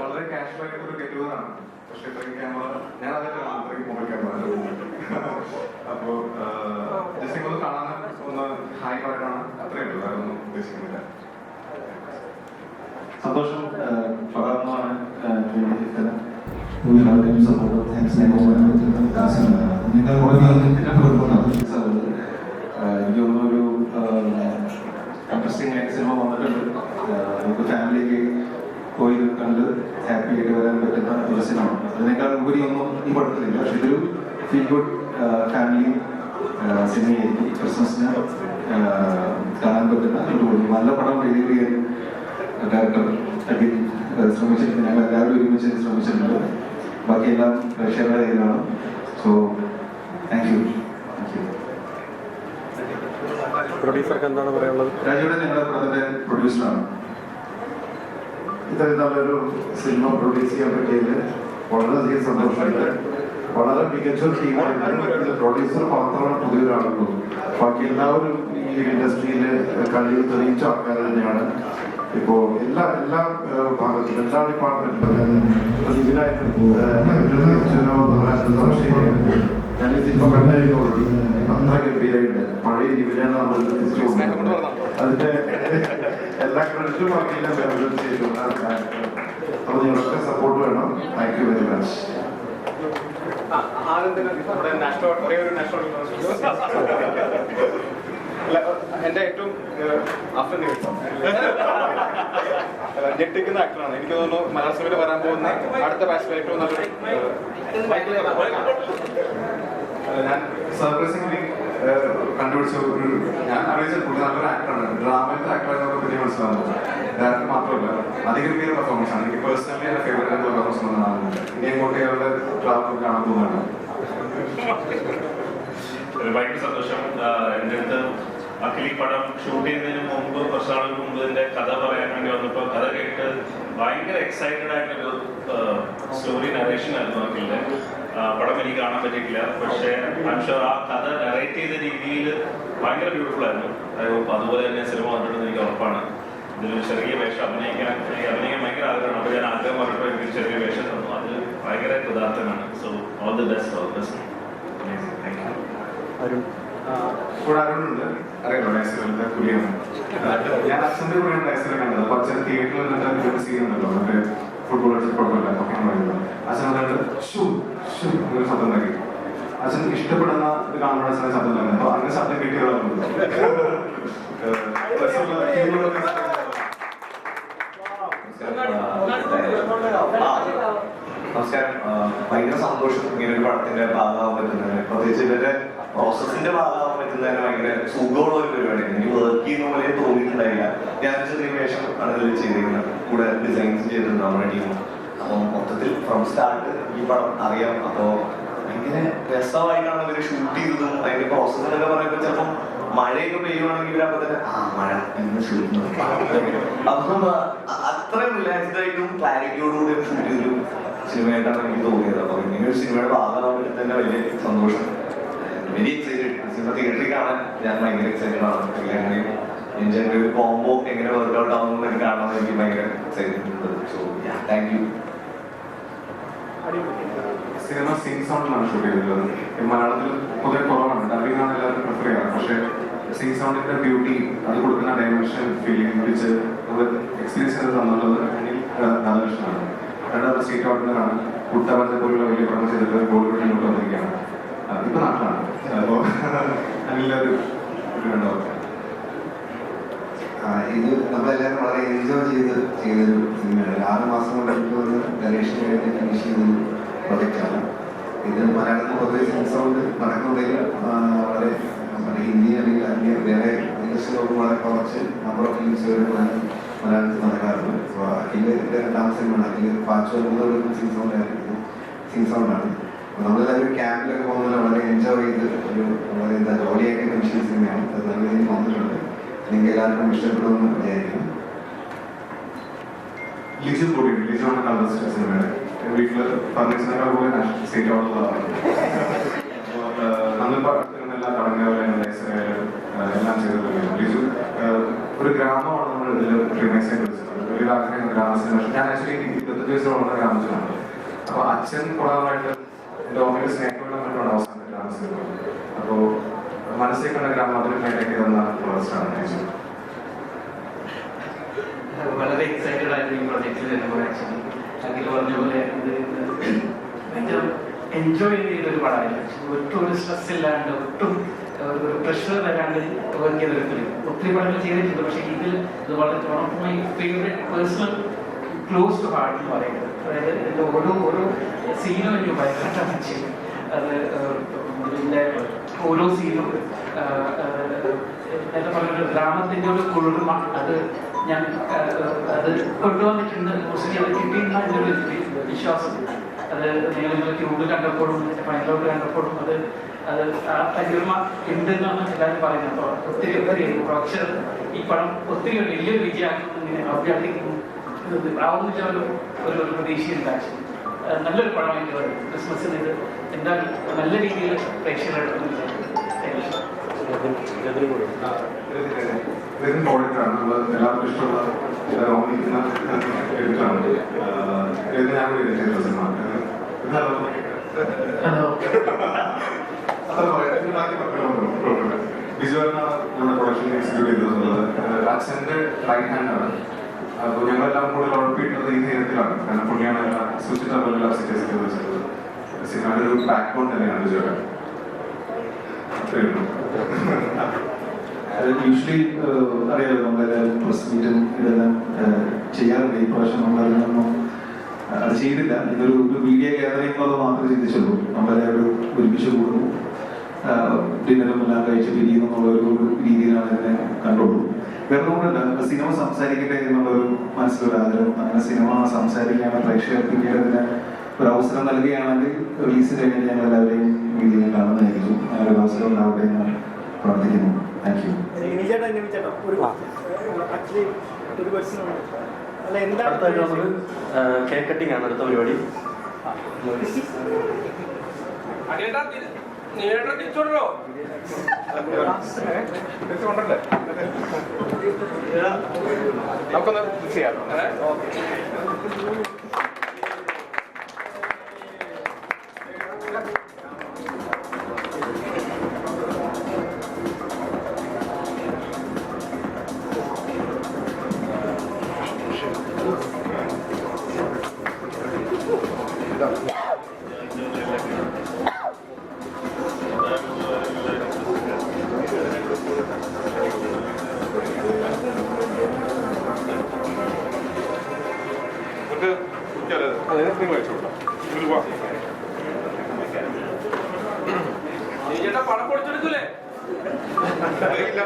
വളരെ ഒരു ഗെറ്റുവറാണ് പക്ഷെ ഇത്രയും ക്യാമറ ഞാൻ അതായിട്ടാണ് ഇത്രയും മൊബൈൽ ക്യാമറ അപ്പോ ജസ്റ്റ് ഒന്ന് കാണാൻ ഒന്ന് ഹായ് പറയണം. അത്രയേ ഉള്ളൂ വേറെ ഒന്നും ഉദ്ദേശിക്കുന്നില്ല. സന്തോഷം പകർന്നാണ് സപ്പോർട്ട് താങ്ക്സ് നിങ്ങൾ എനിക്ക് തോന്നുന്നു ഒരു ഇൻട്രസ്റ്റിംഗ് ആയിട്ട് സിനിമ വന്നിട്ടുണ്ട്. നമുക്ക് ഫാമിലിക്ക് പോയി കണ്ട് ഹാപ്പി ആയിട്ട് വരാൻ പറ്റുന്ന ഒരു സിനിമ അതിനേക്കാൾ ഉപരി ഒന്നും ഈ പടത്തിലില്ല. പക്ഷെ ഇതൊരു ഫീൽ ഗുഡ് ഫാമിലി സിനിമയായിരിക്കും. ക്രിസ്മസിന് കാണാൻ പറ്റുന്ന ഒരു നല്ല പടം ഡെലിവറി ചെയ്യാൻ ഡയറക്ടർ അഖിൽ ശ്രമിച്ചിട്ടുണ്ട്. ഞങ്ങൾ എല്ലാവരും ഒരുമിച്ച് ശ്രമിച്ചിട്ടുണ്ട്. ബാക്കിയെല്ലാം പ്രേക്ഷകരുടെ കയ്യിലാണ്. സോ താങ്ക് യു പ്രൊഡ്യൂസർക്ക് എന്താണ് പറയാനുള്ളത്? രാജുവിടെ ഞങ്ങളുടെ പടത്തിന്റെ പ്രൊഡ്യൂസറാണ്. ഇത്രയും നല്ലൊരു സിനിമ പ്രൊഡ്യൂസ് ചെയ്യാൻ പറ്റിയതിൽ വളരെയധികം സന്തോഷമുണ്ട്. വളരെ മികച്ച ഒരു ടീമായിട്ട് പ്രൊഡ്യൂസർ മാത്രമാണ് പുതിയൊരാളുള്ളൂ. ബാക്കി എല്ലാവരും ഈ ഇൻഡസ്ട്രിയിൽ കഴിവ് തെളിയിച്ച ആൾക്കാർ തന്നെയാണ്. ഇപ്പോ എല്ലാ എല്ലാ ഭാഗത്തും എല്ലാ ഡിപ്പാർട്ട്മെന്റിലും ഇതിനായിട്ട് ഞാൻ സിനിമ കണ്ടായിരുന്നു അത്ര ഗംഭീരമായിട്ട് പഴയ ജീവിതമാണ് നമ്മൾ. അതിന്റെ എല്ലാ ക്രെഡിറ്റും ബാക്കിയെല്ലാം അപ്പോൾ നിങ്ങളൊക്കെ സപ്പോർട്ട് വേണം. താങ്ക് യു വെരി മച്ച് എന്റെ ഏറ്റവും ഞെട്ടിക്കുന്ന ആക്ടറാണ് എനിക്ക് തോന്നുന്നു മലയാള സിനിമയിൽ വരാൻ പോകുന്ന അടുത്ത ബാച്ചിലെ ഏറ്റവും നല്ലൊരു ഞാൻ സർപ്രൈസിംഗ്ലി കണ്ടുപിടിച്ച ഒരു ഞാൻ അറിയിച്ച പുള്ളി നല്ലൊരു ആക്ടറാണ് ഡ്രാമയിലെ ആക്ടറാണെന്നൊക്കെ പിന്നെ മനസ്സിലാവുന്നത്. ഡയറക്ടർ മാത്രമല്ല അതിഗംഭീര പെർഫോമൻസ് ആണ്. എനിക്ക് പേഴ്സണലി എന്റെ ഫേവറേറ്റ് ആയിട്ടുള്ള പെർഫോമൻസ് ഒന്നാണ് ഇനി അങ്ങോട്ട് ഇയാളുടെ ട്രാവൽ കാണാൻ പോകുന്നതാണ്. ഭയങ്കര സന്തോഷം. എന്റെ അടുത്ത് അഖിലി പടം ഷൂട്ട് ചെയ്യുന്നതിന് മുമ്പ് കുറച്ച് നാളുകൾക്ക് മുമ്പ് ഇതിന്റെ കഥ പറയാൻ വേണ്ടി വന്നപ്പോൾ കഥ കേട്ട് ഭയങ്കര എക്സൈറ്റഡ് ആയിട്ടൊരു സ്റ്റോറി നറേഷൻ ആയിരുന്നു അഖിലിന്റെ പടം എനിക്ക് കാണാൻ പറ്റിയിട്ടില്ല. പക്ഷേ ഐം ആ കഥ നറേറ്റ് ചെയ്ത രീതിയിൽ ഭയങ്കര ബ്യൂട്ടിഫുൾ ആയിരുന്നു. അതുപോലെ തന്നെ സിനിമ വന്നിട്ടുണ്ടെന്ന് എനിക്ക് ഉറപ്പാണ്. ഇതിലൊരു ചെറിയ വേഷം അഭിനയിക്കാൻ എനിക്ക് അഭിനയിക്കാൻ ഭയങ്കര ആഗ്രഹമാണ്. അപ്പോൾ ഞാൻ ആഗ്രഹം പറഞ്ഞപ്പോൾ എനിക്ക് ചെറിയ വേഷം തന്നു. അത് ഭയങ്കര കൃതാർത്ഥനാണ് so all the best all the best thank you ഇവിടെ അരുണുണ്ട് അറിയാലോ നൈസറിന്റെ പുലിയാണ്. ഞാൻ അച്ഛന്റെ കൂടെയാണ് ഡയസിലെ കണ്ടത്. അപ്പൊ അച്ഛൻ തിയേറ്ററിൽ നിന്നിട്ട് ഒരു സീനുണ്ടല്ലോ മറ്റേ ഫുട്ബോൾ കുഴപ്പമില്ല ഒക്കെ പറയുന്നത് അച്ഛൻ വന്നിട്ട് ഷൂ ഷൂ എന്നൊരു ശബ്ദം നൽകി അച്ഛൻ ഇഷ്ടപ്പെടുന്ന ഇത് കാണുമ്പോൾ അച്ഛനെ ശബ്ദം നൽകുന്നത് അപ്പൊ അങ്ങനെ ശബ്ദം കിട്ടിയതാണ് നമസ്കാരം. ഭയങ്കര സന്തോഷം ഇങ്ങനെ ഒരു പടത്തിന്റെ ഭാഗമാകാൻ പറ്റുന്നത്. പ്രത്യേകിച്ച് ഇവരുടെ പ്രോസസ്സിന്റെ ഭാഗമാകാൻ പറ്റുന്നതിന് ഭയങ്കര സുഖമുള്ള ഒരു പരിപാടിയാണ് എനിക്ക് വർക്ക് ചെയ്യുന്ന പോലെ തോന്നിയിട്ടുണ്ടായില്ല. ഞാൻ ചെറിയ വേഷം ആണ് ഇതിൽ ചെയ്തിരുന്നത് കൂടെ ഡിസൈൻസ് ചെയ്തിരുന്നു നമ്മുടെ ടീം അപ്പം മൊത്തത്തിൽ ഫ്രം സ്റ്റാർട്ട് ഈ പടം അറിയാം. അപ്പോൾ ഭയങ്കര രസമായിട്ടാണ് ഇവർ ഷൂട്ട് ചെയ്തതും അതിന്റെ പ്രോസസ്സ് എന്നൊക്കെ പറയുമ്പോൾ ചിലപ്പം മഴയൊക്കെ പെയ്യുവാണെങ്കിൽ ഇവരപ്പോ തന്നെ ആ മഴ എന്ന് ഷൂട്ട് അപ്പം അത്രയും അത്ര റിലാക്സ്ഡ് ആയിട്ടും ക്ലാരിറ്റിയോടുകൂടി ഷൂട്ട് ചെയ്തൊരു സിനിമയായിട്ടാണ് എനിക്ക് തോന്നിയത്. അപ്പൊ ഇങ്ങനെ ഒരു സിനിമയുടെ ഭാഗമാകുമ്പോൾ തന്നെ വലിയ സന്തോഷം. എക്സൈറ്റഡ് സിനിമ തിയേറ്ററിൽ കാണാൻ ഞാൻ ഭയങ്കര എക്സൈറ്റഡ് ആണ്. എല്ലാവരുടെയും എന്റെ ഒരു കോംബോ എങ്ങനെ വർക്ക്ഔട്ട് ആവുന്നതൊക്കെ കാണാൻ എനിക്ക് ഭയങ്കര excited so thank you cinema scene സൗണ്ടിലാണ് shoot ചെയ്തിട്ടുള്ളത്. മലയാളത്തിൽ പൊതുവെ കുറവാണ്. ഡബിംഗ് ആണ് എല്ലാവരും പ്രിഫർ ചെയ്യാറ് പക്ഷേ സീൻ സൗണ്ടിന്റെ ബ്യൂട്ടി അത് കൊടുക്കുന്ന ഡയമെൻഷൻ ഫീലിംഗ് പിടിച്ച് അത് എക്സ്പീരിയൻസ് ചെയ്ത് തന്നിട്ടുള്ളത് അനിൽ ധാരാളമാണ് രണ്ടാമത് സീറ്റ് ഔട്ട്ഡറാണ് കുട്ടവന്റെ പോലുള്ള വലിയ പടം ചെയ്തിട്ട് ബോളിവുഡ് മുന്നോട്ട് വന്നിരിക്കുകയാണ്. ആ, ഇപ്പൊ നാട്ടിലാണ്. അപ്പോ ആ, ഇത് നമ്മളെല്ലാവരും വളരെ എൻജോയ് ചെയ്ത് ചെയ്തൊരു സിനിമയാണ് ആറ് മാസം കൊണ്ട് എനിക്ക് വന്ന് ഡയറക്ഷൻ കഴിഞ്ഞ് ഫിനിഷ് ചെയ്തൊരു പ്രൊജക്റ്റാണ് ഇത് മലയാളത്തിൽ പൊതുവെ സെൻസോണ്ട് നടക്കുന്നുണ്ടെങ്കിൽ വളരെ നമ്മുടെ ഹിന്ദി അല്ലെങ്കിൽ അന്യ വേറെ ഇൻഡസ്ട്രിയിലോട്ട് വളരെ കുറച്ച് നമ്പർ ഓഫ് ഫിലിംസ് മലയാളത്തിൽ നടക്കാറുണ്ട്. അപ്പോൾ അഖിലിന്റെ രണ്ടാം സിനിമയാണ് അഖിൽ പാച്ചു എന്നൊരു സിംഗ് സൗണ്ട് ആയിരുന്നു. സിംഗ് നമ്മളെല്ലാവരും ക്യാമ്പിലൊക്കെ പോകുന്നത് വളരെ എൻജോയ് ചെയ്ത് ഒരു വളരെ എന്താ ജോലിയൊക്കെ ചെയ്ത സിനിമയാണ്. അത് നല്ല രീതിയിൽ വന്നിട്ടുണ്ട്. നിങ്ങൾക്ക് എല്ലാവർക്കും ഇഷ്ടപ്പെടുമെന്ന് വിചാരിക്കുന്നു. ലിജു കൂടി ലിജു ആണ് കളർ സിനിമയുടെ. വീട്ടിൽ ഫർണിച്ചറിനേക്കാൾ കൂടി സീറ്റ് നമ്മൾ എല്ലാ എല്ലാം ചെയ്തിട്ടുണ്ട് ലിജു ഒരു ഗ്രാമമാണ് നമ്മൾ ഇതിൽ റിമൈസ് വലിയൊരു ആഗ്രഹം ഞാൻ ആക്ച്വലി ഇരുപത്തഞ്ച് വയസ്സോളം ഗ്രാമത്തിലാണ്. അപ്പോൾ അച്ഛൻ പ്രധാനമായിട്ട് ഓമയുടെ സ്നേഹത്തോടെ മറ്റുള്ള അവസാനം ഗ്രാമത്തിൽ അപ്പോൾ മനസ്സിൽ കണ്ട ഗ്രാമം അതിന് മേലേക്ക് തന്ന ഫ്ലവേഴ്സാണ് ടീച്ചർ വളരെ എക്സൈറ്റഡ് ആയിരുന്നു ഈ പ്രൊജക്റ്റിൽ എന്നോട് ആക്ച്വലി അഖിൽ പറഞ്ഞ പോലെ ഇത് ഭയങ്കര എൻജോയ് ചെയ്തൊരു പടമായിരുന്നു. ഒട്ടും ഒരു സ്ട്രെസ് ഇല്ലാണ്ട് ഒട്ടും ഒരു- പ്രഷർ വരാണ്ട് വർക്ക് ചെയ്ത ഒരു ഫിലിം ഒത്തിരി പടങ്ങൾ ചെയ്തിട്ടുണ്ട്. പക്ഷേ ഇതിൽ ഇത് വളരെ one of favourite personal close to heart എന്ന് പറയുന്നത്. അതായത് ഓരോ ഓരോ സീനും എനിക്ക് ഭയങ്കരമാണ് ചെയ്യുന്നത് അത് ഇതിന്റെ ഓരോ സീനും നേരത്തെ പറഞ്ഞ ഗ്രാമത്തിന്റെ ഒരു കുളിർമ. അത് ഞാൻ അത് കൊണ്ടുവന്നിട്ടുണ്ട്. മോസ്റ്റ്ലി അത് കിട്ടിയിരുന്ന എന്റെ ഒരു വിശ്വാസം. അത് നിങ്ങൾ നിങ്ങൾ കണ്ടപ്പോഴും കണ്ടപ്പോഴും ഫൈനലോട്ട് കണ്ടപ്പോഴും അത് അത് ആ തരുമ ഉണ്ടെന്നാണ് എല്ലാവരും പറയുന്നത്. അപ്പോൾ ഒത്തിരി ഒത്തിരി അക്ഷരം ഈ പടം ഒത്തിരി വലിയ വലിയൊരു വിജയമാക്കുന്നു ഇങ്ങനെ അഭ്യർത്ഥിക്കുന്നു ആവുന്നില്ല ഒരു ഒരു ഒരു പ്രതീക്ഷയുണ്ട് ആക്ച്വലി നല്ലൊരു പടമായിട്ട് വരും. ക്രിസ്മസിന് ഇത് എന്തായാലും നല്ല രീതിയിൽ പ്രേക്ഷകരുടെ വെറും പ്രോഡക്റ്റാണ് നമ്മൾ എല്ലാവർക്കും ഇഷ്ടമുള്ള ഓർമ്മിക്കുന്ന എഴുത്താണ്. ഇത് ഞാൻ കൂടി എഴുതിയ സിനിമ. ഹലോ ബിജുവാണ് നമ്മുടെ പ്രൊഡക്ഷൻ എക്സിക്യൂട്ട് ചെയ്തിട്ടുള്ളത് അച്ഛന്റെ റൈറ്റ് ഹാൻഡ് ആണ്. അപ്പോൾ ഞങ്ങളെല്ലാം കൂടെ ഉറപ്പിക്കുന്നത് ഈ നേരത്തിലാണ്. കാരണം പുള്ളിയാണ് സെറ്റ് സിനിമയുടെ ഒരു ബാക്ക് ബോൺ തന്നെയാണ് യൂഷ്വലി അറിയാലോ നമ്മളെല്ലാവരും പ്രസ് മീറ്റും ഇതെല്ലാം ചെയ്യാറുണ്ട്. ഈ പ്രാവശ്യം നമ്മളതിനൊന്നും അത് ചെയ്തില്ല. ഇതൊരു ഒരു മീഡിയ ഗ്യാതറിംഗ് അത് മാത്രമേ ചിന്തിച്ചുള്ളൂ നമ്മളെല്ലാവരും ഒരുമിച്ച് കൂടുന്നു. ഡിന്നറും എല്ലാം കഴിച്ച് പിരിയുന്നുള്ള ഒരു രീതിയിലാണ് ഇതിനെ കണ്ടുള്ളൂ. വേറെ ഒന്നുമില്ല സിനിമ സംസാരിക്കട്ടെ എന്നുള്ളൊരു മനസ്സിലൊരു ആഗ്രഹം അങ്ങനെ സിനിമ സംസാരിക്കുകയാണ് പ്രേക്ഷകർക്ക് പിന്നീട് അതിന് ഒരു അവസരം നൽകുകയാണെങ്കിൽ റിലീസ് കഴിഞ്ഞ് ഞങ്ങൾ എല്ലാവരെയും വീഡിയോ കാണുന്നതായിരിക്കും. ആ ഒരു അവസരം ഉണ്ടാവട്ടെ എന്ന് പ്രാർത്ഥിക്കുന്നു. താങ്ക് യു ചേട്ടാ ചേട്ടാ ഒരു ആക്ച്വലി ഒരു ക്വസ്റ്റ്യൻ ഉണ്ട്. അല്ല അടുത്തായിട്ട് എന്താണ് നമുക്ക് കേക്ക് കട്ടിംഗ് ആണ് അടുത്ത പരിപാടി. കൊണ്ടല്ലേ നമുക്കൊന്ന് ചെയ്യാം. അറിയില്ല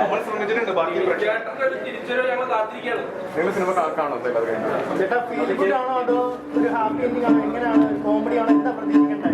നമ്മൾ ശ്രമിച്ചിട്ടുണ്ട്. ബാക്കി നിങ്ങൾ സിനിമ കാണോ ചേട്ടാ ഫീൽ ഗുഡ് ആണോ അതോ ഒരു ഹാപ്പി എൻഡിങ് ആണോ? എങ്ങനെയാണ്? കോമഡി ആണോ? എന്താ പ്രതീക്ഷിക്കണ്ടേ?